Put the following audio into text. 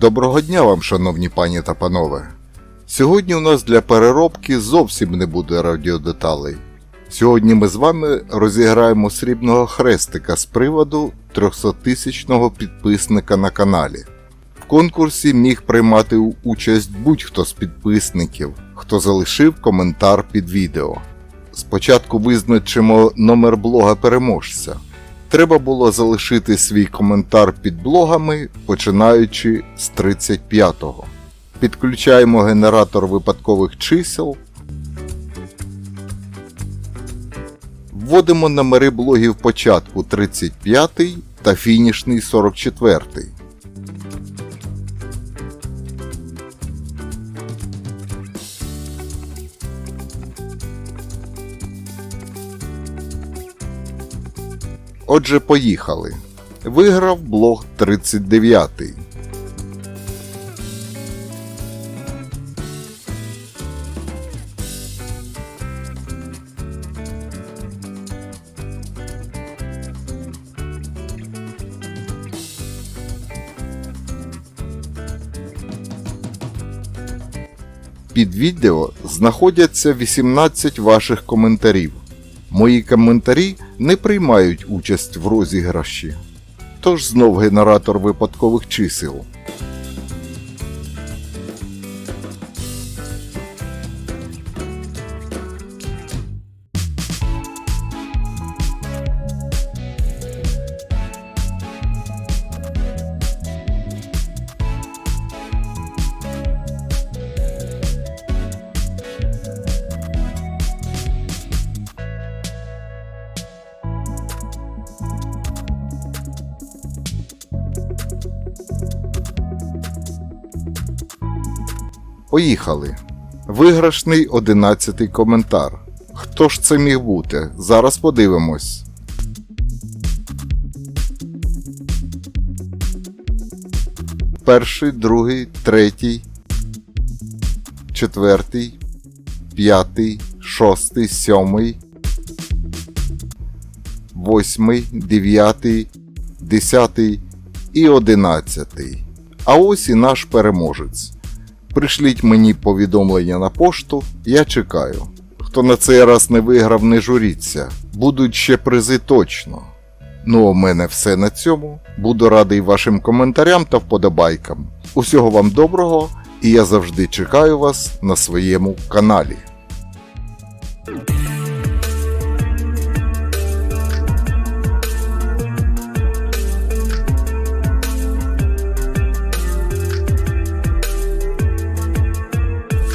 Доброго дня вам, шановні пані та панове. Сьогодні у нас для переробки зовсім не буде радіодеталей. Сьогодні ми з вами розіграємо срібного хрестика з приводу 300-тисячного підписника на каналі. В конкурсі міг приймати участь будь-хто з підписників, хто залишив коментар під відео. Спочатку визначимо номер блога переможця. Треба було залишити свій коментар під блогами, починаючи з 35-го. Підключаємо генератор випадкових чисел. Вводимо номери блогів початку 35 та фінішний 44. Отже, поїхали. Виграв блог 39. Під відео знаходяться 18 ваших коментарів. Мої коментарі не приймають участь в розіграші. Тож знов генератор випадкових чисел. Поїхали. Виграшний 11 коментар. Хто ж це міг бути? Зараз подивимось. Перший, другий, третій, четвертий, п'ятий, шостий, сьомий, восьмий, дев'ятий, десятий і одинадцятий. А ось і наш переможець. Пришліть мені повідомлення на пошту, я чекаю. Хто на цей раз не виграв, не журіться. Будуть ще призи точно. Ну, у мене все на цьому. Буду радий вашим коментарям та вподобайкам. Усього вам доброго, і я завжди чекаю вас на своєму каналі.